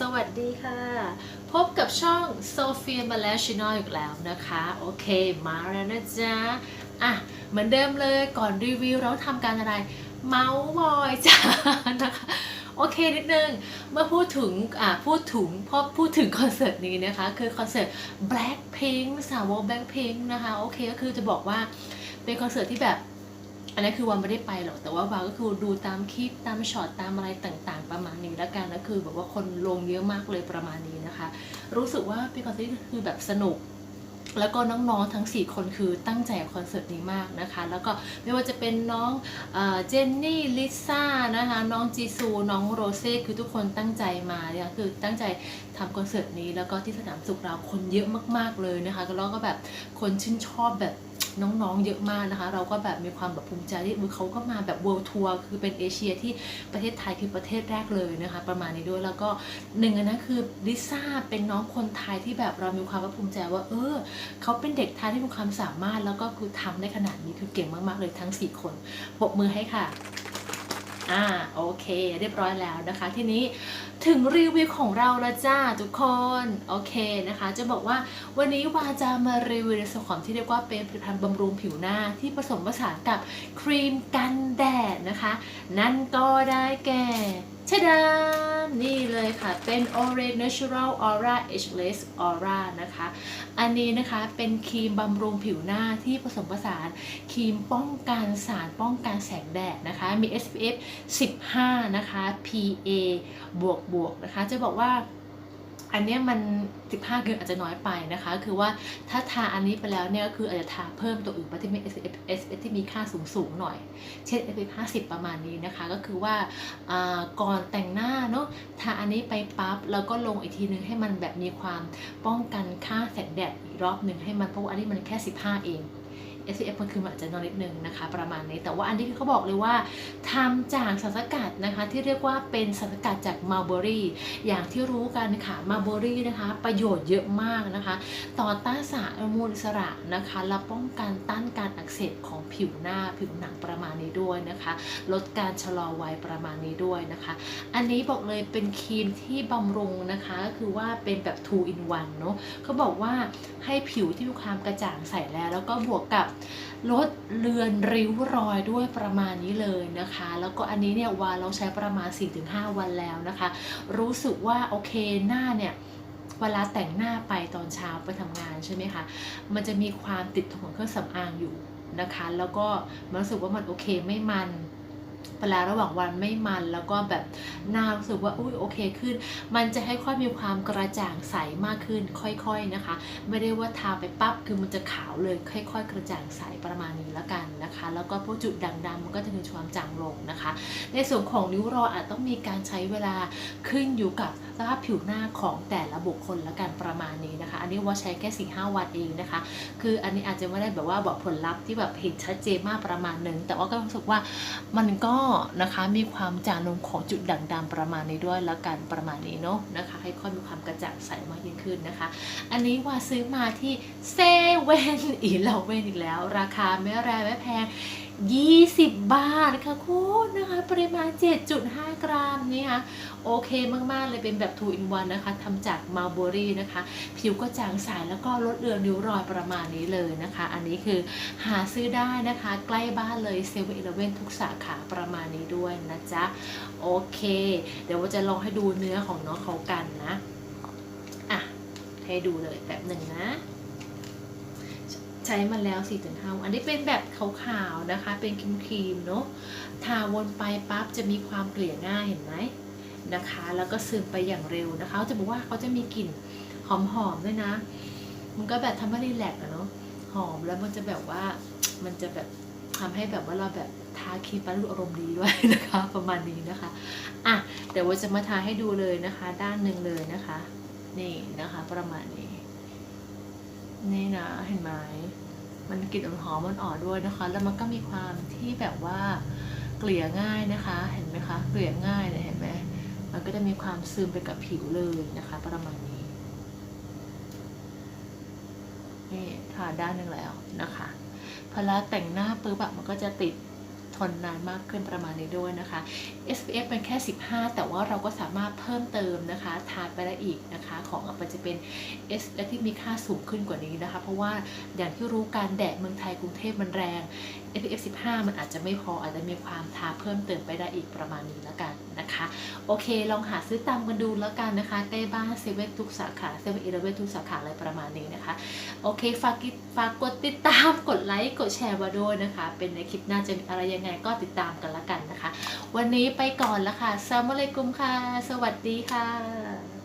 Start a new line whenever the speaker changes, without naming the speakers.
สวัสดีค่ะ พบกับช่องโซเฟียมาแล้วชินอลอีกแล้วนะคะ โอเค มาแล้วนะจ๊ะ อะ เหมือนเดิมเลยก่อนรีวิวเราทำการอะไร เมาส์มอยจ้านะคะโอเคนิดนึง เมื่อพูดถึงอะพูดถึงพอพูดถึงคอนเสิร์ตนี้นะคะ คือคอนเสิร์ต Blackpink สาวก Blackpink นะคะ โอเคก็คือจะบอกว่าเป็นคอนเสิร์ตที่แบบ อันนี้คือวาไม่ได้ไปหรอก แต่ว่าวาก็คือดูตามคลิปตามช็อตตามอะไรต่างๆ ประมาณนี้แล้วกันแล้วคือแบบว่าคนลงเยอะมากเลยประมาณนี้นะคะ รู้สึกว่าเป็นคอนเสิร์ตที่คือแบบสนุกแล้วก็น้องๆทั้ง 4 คนคือตั้งใจคอนเสิร์ตนี้มากนะคะ แล้วก็ไม่ว่าจะเป็นน้องเออเจนนี่ลิซ่านะคะน้องจีซูน้องโรเซ่คือทุกคนตั้งใจมาเนี่ยคือตั้งใจทำคอนเสิร์ตนี้ แล้วก็ที่สนามสุขเราคนเยอะมากๆเลยนะคะแล้วก็แบบคนชื่นชอบแบบ น้องๆเยอะมากนะคะ เราก็แบบมีความแบบภูมิใจที่อุ๊ยเขาก็มาแบบ world tour คือเป็นเอเชียที่ประเทศไทยคือประเทศแรกเลยนะคะ ประมาณนี้ด้วยแล้วก็หนึ่งนนั้นคือลิซ่าเป็นน้องคนไทยที่แบบเรามีความภาคภูมิใจว่า เออเขาเป็นเด็กไทยที่มีความสามารถ แล้วก็คือทำได้ขนาดนี้คือเก่งมากๆเลยทั้ง 4 คนปรบมือให้ค่ะอ่าโอเค เรียบร้อยแล้วนะคะ ทีนี้ ถึงรีวิวของเราแล้วจ้าทุกคนโอเคนะคะ จะบอกว่าวันนี้วาจะมารีวิวในส่วนของที่เรียกว่าเป็นผลิตภัณฑ์บำรุงผิวหน้าที่ผสมผสานกับครีมกันแดดนะคะ นั่นก็ได้แก่ชะดามนี่เลยค่ะ เป็น Orange Natural Aura Ageless Aura นะคะ อันนี้นะคะเป็นครีมบำรุงผิวหน้าที่ผสมผสานครีมป้องกันสารป้องกันแสงแดดนะคะ มี SPF 15 นะคะ PA บวกบวกนะคะ จะบอกว่าอันนี้มัน 15คืออาจจะน้อยไปนะคะ คือว่าถ้าทาอันนี้ไปแล้วเนี่ยก็คืออาจจะทาเพิ่มตัวอื่นไปที่มี S F ที่มีค่าสูงสูงหน่อย เช่น S F 50 ประมาณนี้นะคะ ก็คือว่าอ่าก่อนแต่งหน้าเนาะทาอันนี้ไปปั๊บแล้วก็ลงอีกทีนึงให้มันแบบมีความป้องกันค่าแสงแดดอีกรอบหนึ่งให้มันเพราะว่าอันนี้มันแค่ 15 เอง S F มันคือมันอาจจะน้อยนิดนึงนะคะ ประมาณนี้แต่ว่าอันนี้เขาบอกเลยว่าทำจากสารสกัดนะคะ ที่เรียกว่าเป็นสารสกัดจากมัลเบอรี่อย่างที่รู้กันค่ะมัลเบอรี่นะคะ ประโยชน์เยอะมากนะคะ ต่อต้านสารอนุมูลอิสระนะคะและป้องกันต้านการอักเสบของผิวหน้าผิวหนังประมาณนี้ด้วยนะคะ ลดการชะลอวัยประมาณนี้ด้วยนะคะ อันนี้บอกเลยเป็นครีมที่บำรุงนะคะก็คือว่าเป็นแบบ2 in 1เนาะเขาบอกว่าให้ผิวที่มีความกระจ่างใสแล้ว แล้วก็บวกกับลดเลือนริ้วรอยด้วยประมาณนี้เลยนะคะ แล้วก็อันนี้เนี่ยวาเราใช้ประมาณ 4-5 วันแล้วนะคะ รู้สึกว่าโอเคหน้าเนี่ยเวลาแต่งหน้าไปตอนเช้าไปทำงานใช่ไหมคะ มันจะมีความติดของเครื่องสำอางอยู่นะคะ แล้วก็มันรู้สึกว่ามันโอเคไม่มัน เวลาระหว่างวันไม่มันแล้วก็แบบหน้ารู้สึกว่าอุ้ยโอเคขึ้น มันจะให้ค่อยมีความกระจ่างใสมากขึ้นค่อยๆนะคะ ไม่ได้ว่าทาไปปั๊บคือมันจะขาวเลยค่อย ๆ กระจ่างใสประมาณนี้แล้วกันนะคะ แล้วก็พวกจุดด่างดำมันก็จะมีความจางลงนะคะ ในส่วนของริ้วรอยอาจต้องมีการใช้เวลาขึ้นอยู่กับสภาพผิวหน้าของแต่ละบุคคลและกันประมาณนี้นะคะ อันนี้ว่าใช้แค่สี่ห้าวันเองนะคะ คืออันนี้อาจจะไม่ได้แบบว่าบอกผลลัพธ์ที่แบบเห็นชัดเจนมากประมาณหนึ่งแต่ว่าก็รู้สึกว่ามันก็็นะคะมีความจางลงของจุดด่างดำประมาณนี้ด้วยละกันประมาณนี้เนาะนะคะให้ค่อยมีความกระจ่างใสมากยิ่งขึ้นนะคะ อันนี้ว่าซื้อมาที่เซเว่นอีเลเว่นอีกแล้ว ราคาไม่แรงไม่แพง20 บาทค่ะคุณนะคะ ปริมาณ 7.5 กรัมนี่ค่ะ โอเคมากๆ เลยเป็นแบบ2 in 1นะคะทำจากมา l เบอรี่นะคะ ผิวก็จางใสแล้วก็ลดเลือนริ้วรอยประมาณนี้เลยนะคะ อันนี้คือหาซื้อได้นะคะ ใกล้บ้านเลยเซเว่นอีเลเว่นทุกสาขาประมาณนี้ด้วยนะจ๊ะ โอเค เดี๋ยวว่าจะลองให้ดูเนื้อของน้องเขากันนะ อะ ให้ดูเลยแบบหนึ่งนะใช้มาแล้ว 4-5ถึงวันอันนี้เป็นแบบขาวๆนะคะ เป็นครีมๆเนาะ ทาวนไปปั๊บจะมีความเกลี่ยง่ายเห็นไหม นะคะ แล้วก็ซึมไปอย่างเร็วนะคะเขาจะบอกว่าเขาจะมีกลิ่นหอมๆด้วยนะ มันก็แบบทำให้รีแลกซ์อะเนาะหอมแล้วมันจะแบบว่ามันจะแบบทำให้แบบว่าเราแบบทาครีมปรู้อารมณ์ดีด้วยนะคะ ประมาณนี้นะคะอะเดี๋ยวว่าจะมาทาให้ดูเลยนะคะ ด้านหนึ่งเลยนะคะ นี่นะคะ ประมาณนี้ นี่นะเห็นไหมมันกลิ่นหอมมันอ่อนด้วยนะคะ แล้วมันก็มีความที่แบบว่าเกลี่ยง่ายนะคะ เห็นไหมคะ เกลี่ยง่ายเลยเห็นไหม มันก็จะมีความซึมไปกับผิวเลยนะคะ ประมาณนี้ นี่ทาด้านหนึ่งแล้วนะคะพอแล้วแต่งหน้าปุ๊บแบบมันก็จะติด ทนนานมากขึ้นประมาณนี้ด้วยนะคะ SPF เป็นแค่ 15 แต่ว่าเราก็สามารถเพิ่มเติมนะคะ ทานไปได้อีกนะคะ ของมันจะเป็น SPF ที่มีค่าสูงขึ้นกว่านี้นะคะ เพราะว่าอย่างที่รู้การแดดเมืองไทยกรุงเทพมันแรง SPF 15 มันอาจจะไม่พออาจจะมีความทาเพิ่มเติมไปได้อีกประมาณนี้แล้วกันนะคะ โอเค ลองหาซื้อตามกันดูแล้วกันนะคะใกล้บ้านเซเว่นทุกสาขาเซเว่นอีเลเว่นทุกสาขาอะไรประมาณนี้นะคะ โอเคฝากกิฝากกดติดตามกดไลค์กดแชร์มาด้วยนะคะ เป็นในคลิปหน้าจะมีอะไรยังไงก็ติดตามกันละกันนะคะ วันนี้ไปก่อนละค่ะสามอะลัยกุมค่ะ สวัสดีค่ะ